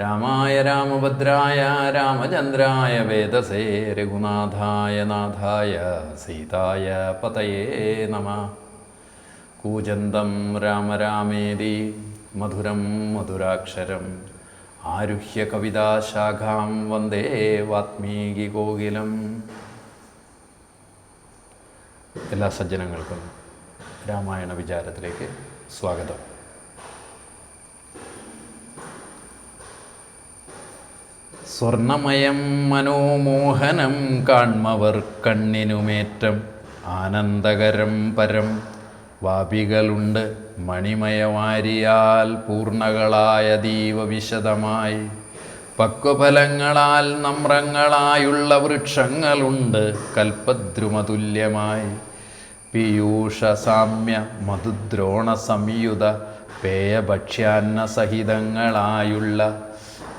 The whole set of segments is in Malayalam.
രാമായ രാമഭദ്രായ രാമചന്ദ്രായ വേദസേ രഘുനാഥായ നാഥായ സീതായ പതയേ നമ. കൂജന്തം രാമ രാമേതി മധുരം മധുരാക്ഷരം ആരുഹ്യ കവിതാശാഖാം വന്ദേ വാത്മീകി കോകിലം. എല്ലാ സജ്ജനങ്ങൾക്കും രാമായണ വിചാരത്തിലേക്ക് സ്വാഗതം. സ്വർണമയം മനോമോഹനം കാൺമവർ കണ്ണിനുമേറ്റം ആനന്ദകരം പരം. വാപികളുണ്ട് മണിമയവാരിയാൽ പൂർണകളായ ദീവവിശദമായി പക്വഫലങ്ങളാൽ നമ്രങ്ങളായുള്ള വൃക്ഷങ്ങളുണ്ട് കൽപ്പദ്രുമതുല്യമായി. പീയൂഷ സാമ്യ മധുദ്രോണ സംയുത പേയഭക്ഷ്യാന്ന സഹിതങ്ങളായുള്ള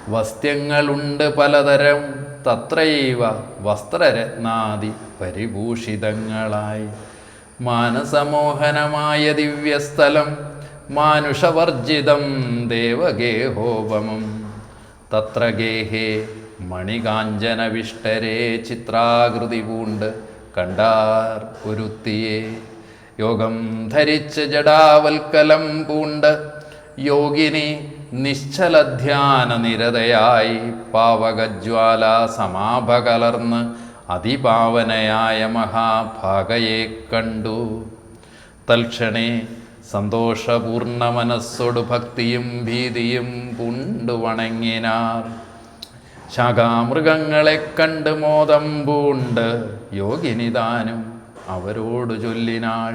വസ്ത്യങ്ങളുണ്ട് പലതരം. തത്രൈവ വസ്ത്രരത്നാദി പരിഭൂഷിതങ്ങളായി. മാനസമോഹനമായ ദിവ്യസ്ഥലം മാനുഷവർജിതം ദേവഗേഹോപമം. തത്ര ഗേഹേ മണികാഞ്ചനവിഷ്ടരേ ചിത്രാകൃതി പൂണ്ട് കണ്ടാർ ഒരുത്തിയെ. യോഗം ധരിച്ച് ജടാവൽക്കലം പൂണ്ട് യോഗിനി നിശ്ചലധ്യാന നിരതയായി പാവകജ്വാല സമാഭ കലർന്ന് അതിപാവനയായ മഹാഭാഗയെ കണ്ടു. തൽക്ഷണേ സന്തോഷപൂർണ മനസ്സോടു ഭക്തിയും ഭീതിയും പൂണ്ടു വണങ്ങിനാർ ശാഖാമൃഗങ്ങളെ കണ്ട് മോദം പൂണ്ട് യോഗിനിതാനും അവരോടു ചൊല്ലിനാൾ.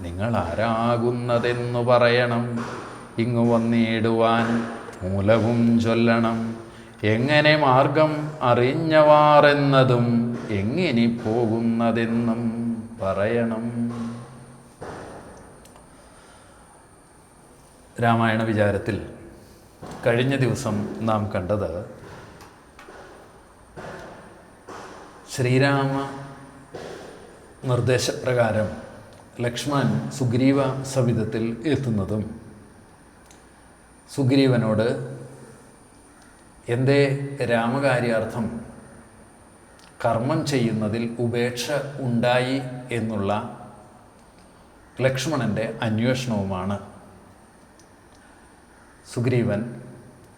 നിങ്ങൾ ആരാകുന്നതെന്നു പറയണം. ഇങ്ങു വന്നിടുവാൻ മൂലവും ചൊല്ലണം. എങ്ങനെ മാർഗം അറിഞ്ഞവാറെന്നതും എങ്ങനെ പോകുന്നതെന്നും പറയണം. രാമായണ വിചാരത്തിൽ കഴിഞ്ഞ ദിവസം നാം കണ്ടത് ശ്രീരാമ നിർദ്ദേശപ്രകാരം ലക്ഷ്മൺ സുഗ്രീവ സവിധത്തിൽ എത്തുന്നതും സുഗ്രീവനോട് എന്റെ രാമകാര്യാർത്ഥം കർമ്മം ചെയ്യുന്നതിൽ ഉപേക്ഷ ഉണ്ടായി എന്നുള്ള ലക്ഷ്മണന്റെ അന്വേഷണവുമാണ്. സുഗ്രീവൻ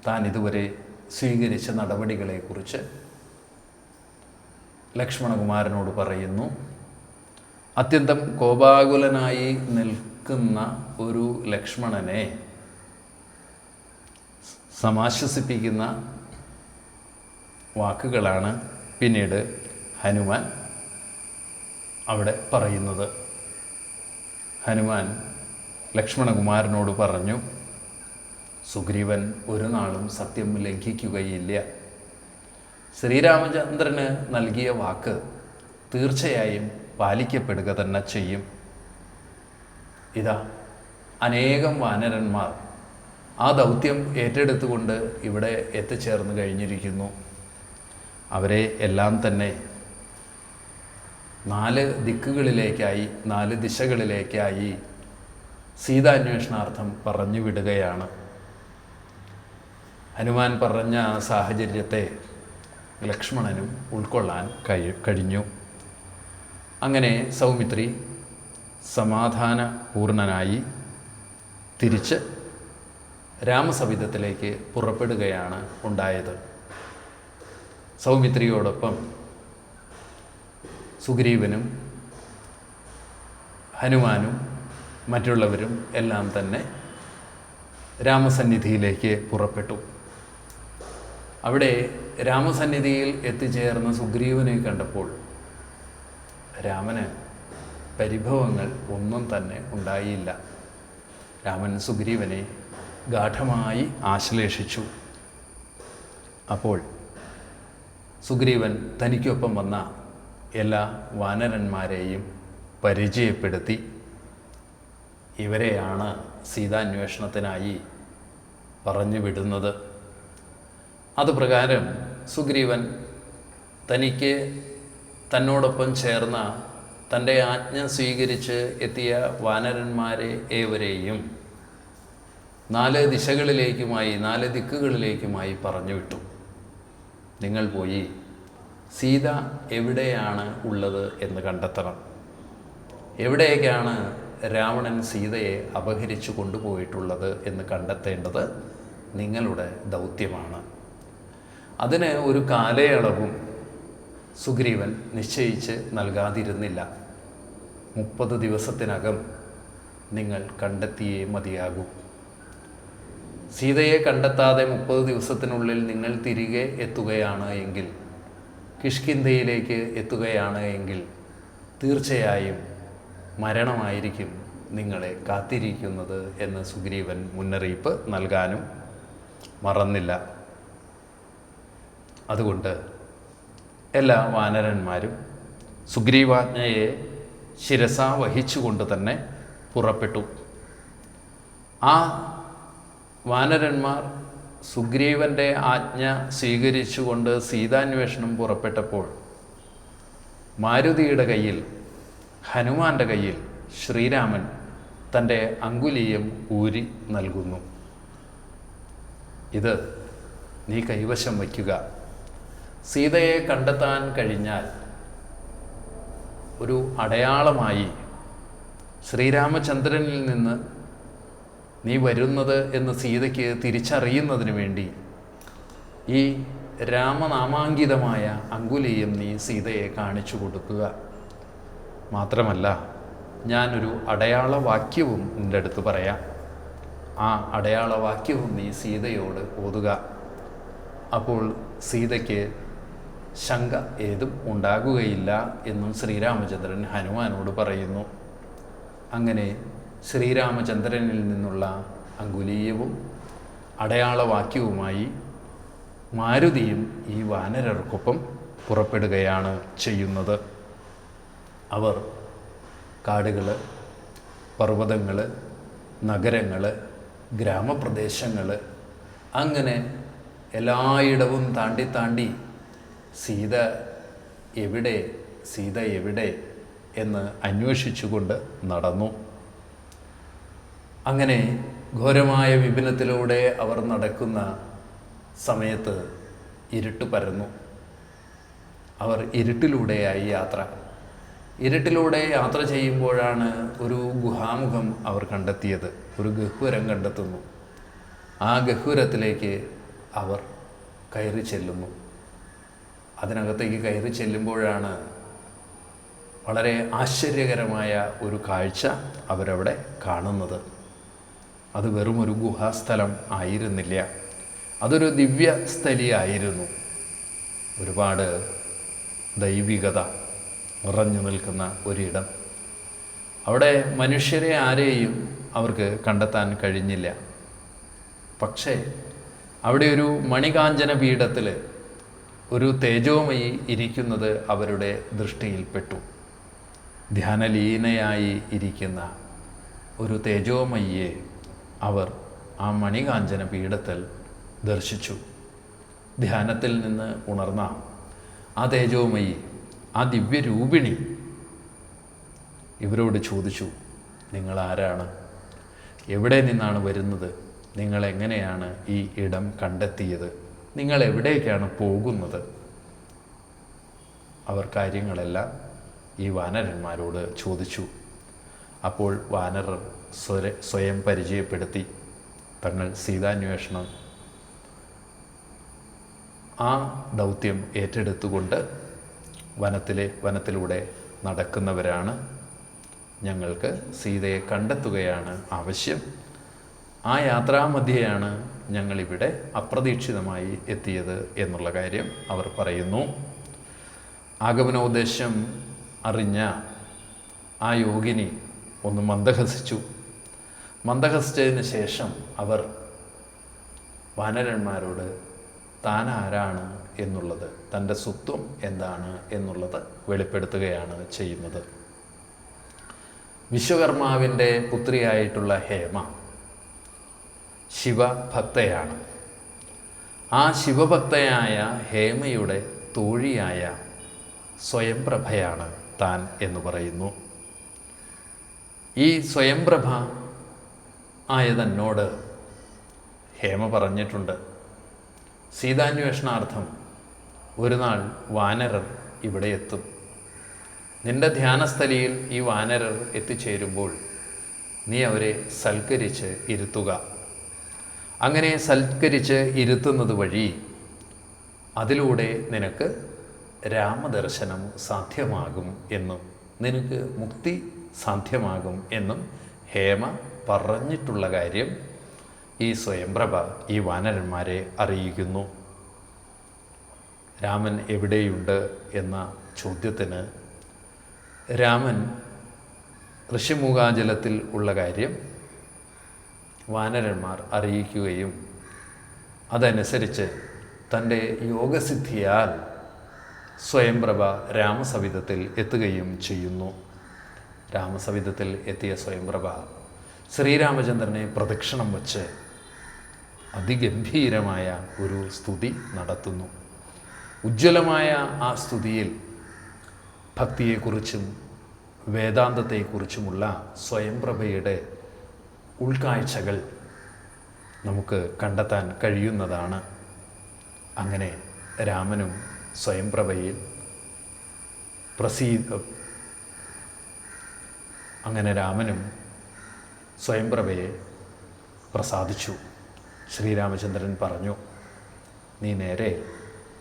താൻ ഇതുവരെ സ്വീകരിച്ച നടപടികളെക്കുറിച്ച് ലക്ഷ്മണകുമാരനോട് പറയുന്നു. അത്യന്തം കോപാകുലനായി നിൽക്കുന്ന ഒരു ലക്ഷ്മണനെ സമാശ്വസിപ്പിക്കുന്ന വാക്കുകളാണ് പിന്നീട് ഹനുമാൻ അവിടെ പറയുന്നത്. ഹനുമാൻ ലക്ഷ്മണകുമാരനോട് പറഞ്ഞു സുഗ്രീവൻ ഒരു നാളും സത്യം ലംഘിക്കുകയില്ല. ശ്രീരാമചന്ദ്രന് നൽകിയ വാക്ക് തീർച്ചയായും പാലിക്കപ്പെടുക തന്നെ ചെയ്യും. ഇതാ അനേകം വാനരന്മാർ ആ ദൗത്യം ഏറ്റെടുത്തുകൊണ്ട് ഇവിടെ എത്തിച്ചേർന്ന് കഴിഞ്ഞിരിക്കുന്നു. അവരെ എല്ലാം തന്നെ നാല് ദിക്കുകളിലേക്കായി നാല് ദിശകളിലേക്കായി സീതാന്വേഷണാർത്ഥം പറഞ്ഞു വിടുകയാണ്. ഹനുമാൻ പറഞ്ഞ സാഹചര്യത്തെ ലക്ഷ്മണനും ഉൾക്കൊള്ളാൻ കഴി കഴിഞ്ഞു. അങ്ങനെ സൗമിത്രി സമാധാനപൂർണനായി തിരിച്ച് രാമസവിധത്തിലേക്ക് പുറപ്പെടുകയാണ് ഉണ്ടായത്. സൗമിത്രിയോടൊപ്പം സുഗ്രീവനും ഹനുമാനും മറ്റുള്ളവരും എല്ലാം തന്നെ രാമസന്നിധിയിലേക്ക് പുറപ്പെട്ടു. അവിടെ രാമസന്നിധിയിൽ എത്തിച്ചേർന്ന സുഗ്രീവനെ കണ്ടപ്പോൾ രാമന് പരിഭവങ്ങൾ ഒന്നും തന്നെ ഉണ്ടായില്ല. രാമൻ സുഗ്രീവനെ ഗാഠമായി ആശ്ലേഷിച്ചു. അപ്പോൾ സുഗ്രീവൻ തനിക്കൊപ്പം വന്ന എല്ലാ വാനരന്മാരെയും പരിചയപ്പെടുത്തി. ഇവരെയാണ് സീതാന്വേഷണത്തിനായി പറഞ്ഞു വിടുന്നത്. അതുപ്രകാരം സുഗ്രീവൻ തനിക്ക് തന്നോടൊപ്പം ചേർന്ന തന്റെ ആജ്ഞ സ്വീകരിച്ച് എത്തിയ വാനരന്മാരെ ഏവരെയും നാല് ദിശകളിലേക്കുമായി നാല് ദിക്കുകളിലേക്കുമായി പറഞ്ഞു വിട്ടു. നിങ്ങൾ പോയി സീത എവിടെയാണ് ഉള്ളത് എന്ന് കണ്ടെത്തണം. എവിടെയൊക്കെയാണ് രാവണൻ സീതയെ അപഹരിച്ചു കൊണ്ടുപോയിട്ടുള്ളത് എന്ന് കണ്ടെത്തേണ്ടത് നിങ്ങളുടെ ദൗത്യമാണ്. അതിന് ഒരു കാലയളവും സുഗ്രീവൻ നിശ്ചയിച്ച് നൽകാതിരുന്നില്ല. മുപ്പത് ദിവസത്തിനകം നിങ്ങൾ കണ്ടെത്തിയേ മതിയാകൂ. സീതയെ കണ്ടെത്താതെ മുപ്പത് ദിവസത്തിനുള്ളിൽ നിങ്ങൾ തിരികെ എത്തുകയാണ് എങ്കിൽ കിഷ്കിന്ധയിലേക്ക് എത്തുകയാണ് എങ്കിൽ തീർച്ചയായും മരണമായിരിക്കും നിങ്ങളെ കാത്തിരിക്കുന്നത് എന്ന് സുഗ്രീവൻ മുന്നറിയിപ്പ് നൽകാനും മറന്നില്ല. അതുകൊണ്ട് എല്ലാ വാനരന്മാരും സുഗ്രീവാജ്ഞയെ ശിരസ വഹിച്ചുകൊണ്ട് തന്നെ പുറപ്പെട്ടു. ആ വാനരന്മാർ സുഗ്രീവന്റെ ആജ്ഞ സ്വീകരിച്ചുകൊണ്ട് സീതാന്വേഷണം പുറപ്പെട്ടപ്പോൾ മാരുതിയുടെ കയ്യിൽ ഹനുമാന്റെ കയ്യിൽ ശ്രീരാമൻ തന്റെ അങ്കുലീയം ഊരി നൽകുന്നു. ഇത് നീ കൈവശം വയ്ക്കുക. സീതയെ കണ്ടെത്താൻ കഴിഞ്ഞാൽ ഒരു അടയാളമായി ശ്രീരാമചന്ദ്രനിൽ നിന്ന് നീ വരുന്നത് എന്ന് സീതയ്ക്ക് തിരിച്ചറിയുന്നതിന് വേണ്ടി ഈ രാമനാമാങ്കിതമായ അങ്കുലീയം നീ സീതയെ കാണിച്ചു കൊടുക്കുക. മാത്രമല്ല ഞാനൊരു അടയാളവാക്യവും നിന്റെ അടുത്ത് പറയാം. ആ അടയാളവാക്യവും നീ സീതയോട് ഓതുക. അപ്പോൾ സീതയ്ക്ക് ശങ്ക ഏതും ഉണ്ടാകുകയില്ല എന്നും ശ്രീരാമചന്ദ്രൻ ഹനുമാനോട് പറയുന്നു. അങ്ങനെ ശ്രീരാമചന്ദ്രനിൽ നിന്നുള്ള അങ്കുലീയവും അടയാളവാക്യവുമായി മാരുതിയും ഈ വാനരർക്കൊപ്പം പുറപ്പെടുകയാണ് ചെയ്യുന്നത്. അവർ കാടുകൾ പർവതങ്ങൾ നഗരങ്ങൾ ഗ്രാമപ്രദേശങ്ങൾ അങ്ങനെ എല്ലായിടവും താണ്ടി താണ്ടി സീത എവിടെ സീത എവിടെ എന്ന് അന്വേഷിച്ചുകൊണ്ട് നടന്നു. അങ്ങനെ ഘോരമായ വിപിനത്തിലൂടെ അവർ നടക്കുന്ന സമയത്ത് ഇരുട്ട് പരന്നു. അവർ ഇരുട്ടിലൂടെയായി യാത്ര. ഇരുട്ടിലൂടെ യാത്ര ചെയ്യുമ്പോഴാണ് ഒരു ഗുഹാമുഖം അവർ കണ്ടെത്തിയത്. ഒരു ഗഹ്വരം കണ്ടെത്തുന്നു. ആ ഗഹ്വരത്തിലേക്ക് അവർ കയറി ചെല്ലുന്നു. അതിനകത്തേക്ക് കയറി ചെല്ലുമ്പോഴാണ് വളരെ ആശ്ചര്യകരമായ ഒരു കാഴ്ച അവരവിടെ കാണുന്നത്. അത് വെറും ഒരു ഗുഹാസ്ഥലം ആയിരുന്നില്ല. അതൊരു ദിവ്യസ്ഥലിയായിരുന്നു. ഒരുപാട് ദൈവികത നിറഞ്ഞു നിൽക്കുന്ന ഒരിടം. അവിടെ മനുഷ്യരെ ആരെയും അവർക്ക് കണ്ടെത്താൻ കഴിഞ്ഞില്ല. പക്ഷേ അവിടെ ഒരു മണികാഞ്ചന പീഠത്തിൽ ഒരു തേജോമയി ഇരിക്കുന്നത് അവരുടെ ദൃഷ്ടിയിൽപ്പെട്ടു ധ്യാനലീനയായി ഇരിക്കുന്ന ഒരു തേജോമയിയെ അവർ ആ മണികാഞ്ചന പീഠത്തിൽ ദർശിച്ചു. ധ്യാനത്തിൽ നിന്ന് ഉണർന്ന ആ തേജോമയി ആ ദിവ്യരൂപിണി ഇവരോട് ചോദിച്ചു നിങ്ങൾ ആരാണ്? എവിടെ നിന്നാണ് വരുന്നത്? നിങ്ങൾ എങ്ങനെയാണ് ഈ ഇടം കണ്ടെത്തിയത്? നിങ്ങൾ എവിടേക്കാണ് പോകുന്നത്? അവർ കാര്യങ്ങളെല്ലാം ഈ വാനരന്മാരോട് ചോദിച്ചു. അപ്പോൾ വാനരർ സ്വയം പരിചയപ്പെടുത്തി. തങ്ങൾ സീതാന്വേഷണം. ആ ദൗത്യം ഏറ്റെടുത്തുകൊണ്ട് വനത്തിലെ വനത്തിലൂടെ നടക്കുന്നവരാണ് ഞങ്ങൾക്ക് സീതയെ കണ്ടെത്തുകയാണ് ആവശ്യം. ആ യാത്രാമധ്യയാണ് ഞങ്ങളിവിടെ അപ്രതീക്ഷിതമായി എത്തിയത് എന്നുള്ള കാര്യം അവർ പറയുന്നു. ആഗമനോദ്ദേശം അറിഞ്ഞ ആ യോഗിനി ഒന്ന് മന്ദഹസിച്ചു. മന്ദഹസിച്ചതിന് ശേഷം അവർ വാനരന്മാരോട് താൻ ആരാണ് എന്നുള്ളത് തന്റെ സ്വത്വം എന്താണ് എന്നുള്ളത് വെളിപ്പെടുത്തുകയാണ് ചെയ്യുന്നത്. വിശ്വകർമാവിന്റെ പുത്രിയായിട്ടുള്ള ഹേമ ശിവഭക്തയാണ്. ആ ശിവഭക്തയായ ഹേമയുടെ തോഴിയായ സ്വയംപ്രഭയാണ് താൻ എന്ന് പറയുന്നു. ഈ സ്വയംപ്രഭ ആയ തന്നോട് ഹേമ പറഞ്ഞിട്ടുണ്ട്. സീതാന്വേഷണാർത്ഥം ഒരു നാൾ വാനരർ ഇവിടെ എത്തും. നിന്റെ ധ്യാനസ്ഥലിയിൽ ഈ വാനരർ എത്തിച്ചേരുമ്പോൾ നീ അവരെ സൽക്കരിച്ച് ഇരുത്തുക. അങ്ങനെ സൽക്കരിച്ച് ഇരുത്തുന്നത് വഴി അതിലൂടെ നിനക്ക് രാമദർശനം സാധ്യമാകും എന്നും നിനക്ക് മുക്തി സാധ്യമാകും എന്നും ഹേമ പറഞ്ഞിട്ടുള്ള കാര്യം ഈ സ്വയംപ്രഭ ഈ വാനരന്മാരെ അറിയിക്കുന്നു. രാമൻ എവിടെയുണ്ട് എന്ന ചോദ്യത്തിന് രാമൻ ഋഷിമുഖാജലത്തിൽ ഉള്ള കാര്യം വാനരന്മാർ അറിയിക്കുകയും അതനുസരിച്ച് തന്റെ യോഗസിദ്ധിയാൽ സ്വയംപ്രഭ രാമസവിധത്തിൽ എത്തുകയും ചെയ്യുന്നു. രാമസവിധത്തിൽ എത്തിയ സ്വയംപ്രഭ ശ്രീരാമചന്ദ്രനെ പ്രദക്ഷിണം വച്ച് അതിഗംഭീരമായ ഒരു സ്തുതി നടത്തുന്നു. ഉജ്ജ്വലമായ ആ സ്തുതിയിൽ ഭക്തിയെക്കുറിച്ചും വേദാന്തത്തെക്കുറിച്ചുമുള്ള സ്വയംപ്രഭയുടെ ഉൾക്കാഴ്ചകൾ നമുക്ക് കണ്ടെത്താൻ കഴിയുന്നതാണ്. അങ്ങനെ രാമനും സ്വയംപ്രഭയിൽ പ്രസീ അങ്ങനെ രാമനും സ്വയംപ്രഭയെ പ്രസാദിച്ചു. ശ്രീരാമചന്ദ്രൻ പറഞ്ഞു നീ നേരെ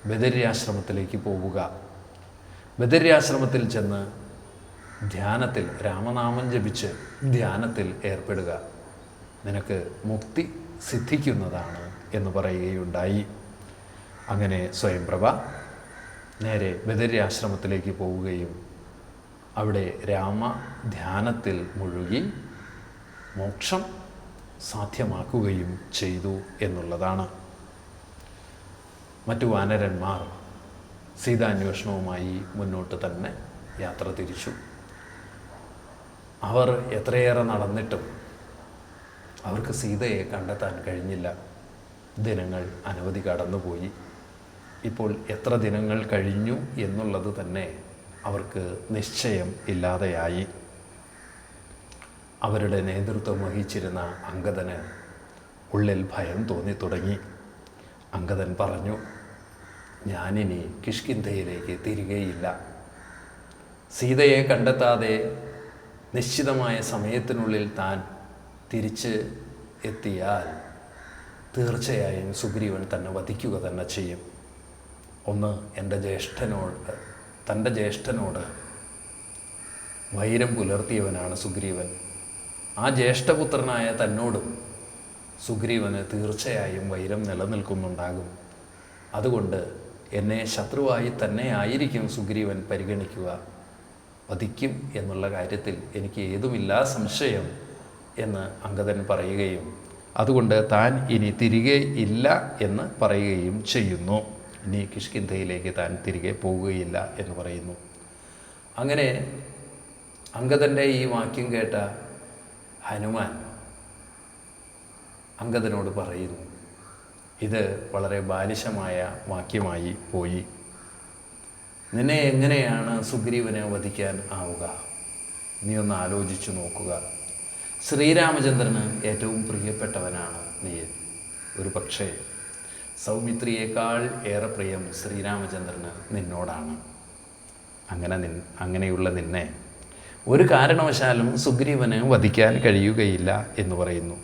ബദര്യാശ്രമത്തിലേക്ക് പോവുക. ബദര്യാശ്രമത്തിൽ ചെന്ന് ധ്യാനത്തിൽ രാമനാമം ജപിച്ച് ധ്യാനത്തിൽ ഏർപ്പെടുക. നിനക്ക് മുക്തി സിദ്ധിക്കുന്നതാണ് എന്ന് പറയുകയുണ്ടായി. അങ്ങനെ സ്വയംപ്രഭ നേരെ ബദര്യാശ്രമത്തിലേക്ക് പോവുകയും അവിടെ രാമ ധ്യാനത്തിൽ മുഴുകി മോക്ഷം സാധ്യമാക്കുകയും ചെയ്തു എന്നുള്ളതാണ്. മറ്റു വാനരന്മാർ സീതാന്വേഷണവുമായി മുന്നോട്ട് തന്നെ യാത്ര തിരിച്ചു. അവർ എത്രയേറെ നടന്നിട്ടും അവർക്ക് സീതയെ കണ്ടെത്താൻ കഴിഞ്ഞില്ല. ദിനങ്ങൾ അനവധി കടന്നുപോയി. ഇപ്പോൾ എത്ര ദിനങ്ങൾ കഴിഞ്ഞു എന്നുള്ളത് തന്നെ അവർക്ക് നിശ്ചയം ഇല്ലാതെയായി. അവരുടെ നേതൃത്വം വഹിച്ചിരുന്ന അങ്കദന് ഉള്ളിൽ ഭയം തോന്നി തുടങ്ങി. അങ്കദൻ പറഞ്ഞു ഞാനിനി കിഷ്കിന്ധയിലേക്ക് തിരികെയില്ല. സീതയെ കണ്ടെത്താതെ നിശ്ചിതമായ സമയത്തിനുള്ളിൽ താൻ തിരിച്ച് എത്തിയാൽ തീർച്ചയായും സുഗ്രീവൻ തന്നെ വധിക്കുക തന്നെ ചെയ്യും. ഒന്ന് എന്റെ ജ്യേഷ്ഠനോട് തന്റെ ജ്യേഷ്ഠനോട് വൈരം പുലർത്തിയവനാണ് സുഗ്രീവൻ. ആ ജ്യേഷ്ഠപുത്രനായ തന്നോടും സുഗ്രീവന് തീർച്ചയായും വൈരം നിലനിൽക്കുന്നുണ്ടാകും. അതുകൊണ്ട് എന്നെ ശത്രുവായി തന്നെ ആയിരിക്കും സുഗ്രീവൻ പരിഗണിക്കുക. വധിക്കും എന്നുള്ള കാര്യത്തിൽ എനിക്ക് ഏതുമില്ല സംശയം എന്ന് അങ്കദൻ പറയുകയും അതുകൊണ്ട് താൻ ഇനി തിരികെ ഇല്ല എന്ന് പറയുകയും ചെയ്യുന്നു. ഇനി കിഷ്കിന്ധയിലേക്ക് താൻ തിരികെ പോവുകയില്ല എന്ന് പറയുന്നു. അങ്ങനെ അങ്കദന്റെ ഈ വാക്യം കേട്ട ഹനുമാൻ അങ്കദനോട് പറയുന്നു ഇത് വളരെ ബാലിശമായ വാക്യമായി പോയി. നിന്നെ എങ്ങനെയാണ് സുഗ്രീവനെ വധിക്കാൻ ആവുക? നീ ഒന്ന് ആലോചിച്ചു നോക്കുക. ശ്രീരാമചന്ദ്രന് ഏറ്റവും പ്രിയപ്പെട്ടവനാണ് നീ ഒരു പക്ഷേ സൗമിത്രിയേക്കാൾ ഏറെ പ്രിയം ശ്രീരാമചന്ദ്രന് നിന്നോടാണ്. അങ്ങനെ നിൻ അങ്ങനെയുള്ള നിന്നെ ഒരു കാരണവശാലും സുഗ്രീവന് വധിക്കാൻ കഴിയുകയില്ല എന്ന് പറയുന്നു.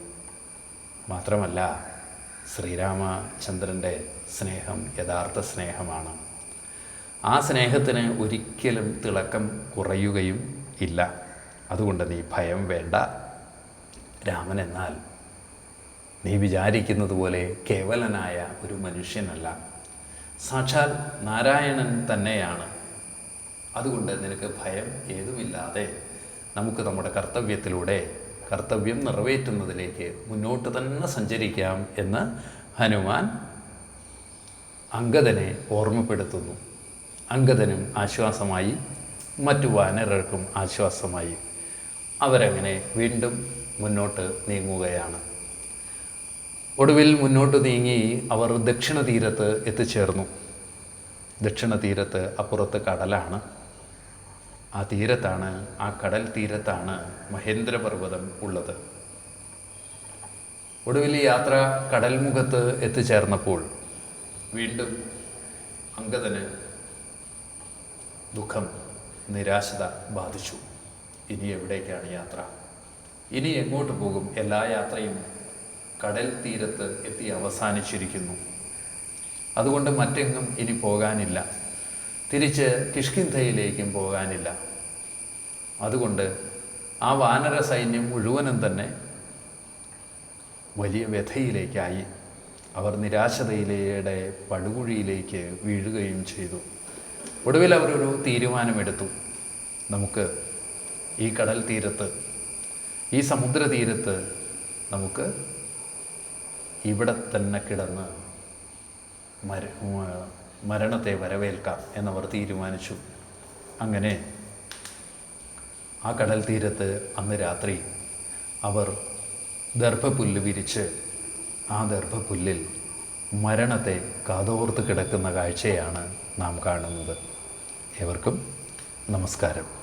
മാത്രമല്ല ശ്രീരാമചന്ദ്രന്റെ സ്നേഹം യഥാർത്ഥ സ്നേഹമാണ്. ആ സ്നേഹത്തിന് ഒരിക്കലും തിളക്കം കുറയുകയും ഇല്ല. അതുകൊണ്ട് നീ ഭയം വേണ്ട. രാമൻ എന്നാൽ നീ വിചാരിക്കുന്നത് പോലെ കേവലനായ ഒരു മനുഷ്യനല്ല. സാക്ഷാൽ നാരായണൻ തന്നെയാണ്. അതുകൊണ്ട് നിനക്ക് ഭയം ഏതുമില്ലാതെ നമുക്ക് നമ്മുടെ കർത്തവ്യത്തിലൂടെ കർത്തവ്യം നിറവേറ്റുന്നതിലേക്ക് മുന്നോട്ട് തന്നെ സഞ്ചരിക്കാം എന്ന് ഹനുമാൻ അങ്കദനെ ഓർമ്മപ്പെടുത്തുന്നു. അങ്കദനും ആശ്വാസമായി മറ്റു വാനരർക്കും ആശ്വാസമായി. അവരങ്ങനെ വീണ്ടും മുന്നോട്ട് നീങ്ങുകയാണ്. ഒടുവിൽ മുന്നോട്ട് നീങ്ങി അവർ ദക്ഷിണ തീരത്ത് എത്തിച്ചേർന്നു. ദക്ഷിണ തീരത്ത് അപ്പുറത്ത് കടലാണ്. ആ തീരത്താണ് ആ കടൽ തീരത്താണ് മഹേന്ദ്രപർവതം ഉള്ളത്. ഒടുവിൽ യാത്ര കടൽമുഖത്ത് എത്തിച്ചേർന്നപ്പോൾ വീണ്ടും അങ്കദന് ദുഃഖം നിരാശത ബാധിച്ചു. ഇനി എവിടേക്കാണ് യാത്ര? ഇനി എങ്ങോട്ട് പോകും? എല്ലാ യാത്രയും കടൽ തീരത്ത് എത്തി അവസാനിച്ചിരിക്കുന്നു. അതുകൊണ്ട് മറ്റെങ്ങും ഇനി പോകാനില്ല. തിരിച്ച് കിഷ്കിന്ധയിലേക്കും പോകാനില്ല. അതുകൊണ്ട് ആ വാനര സൈന്യം മുഴുവനും തന്നെ വലിയ വ്യഥയിലേക്കായി. അവർ നിരാശതയിലൂടെ പടുകുഴിയിലേക്ക് വീഴുകയും ചെയ്തു. ഒടുവിൽ അവരൊരു തീരുമാനമെടുത്തു. നമുക്ക് ഈ കടൽ തീരത്ത് ഈ സമുദ്രതീരത്ത് നമുക്ക് ഇവിടെ തന്നെ കിടന്ന് മര മരണത്തെ വരവേൽക്കാം എന്നവർ തീരുമാനിച്ചു. അങ്ങനെ ആ കടൽ തീരത്ത് അന്ന് രാത്രി അവർ ദർഭപുല്ല് വിരിച്ച് ആ ദർഭപുല്ലിൽ മരണത്തെ കാതോർത്ത് കിടക്കുന്ന കാഴ്ചയാണ് നാം കാണുന്നത്. ഏവർക്കും നമസ്കാരം.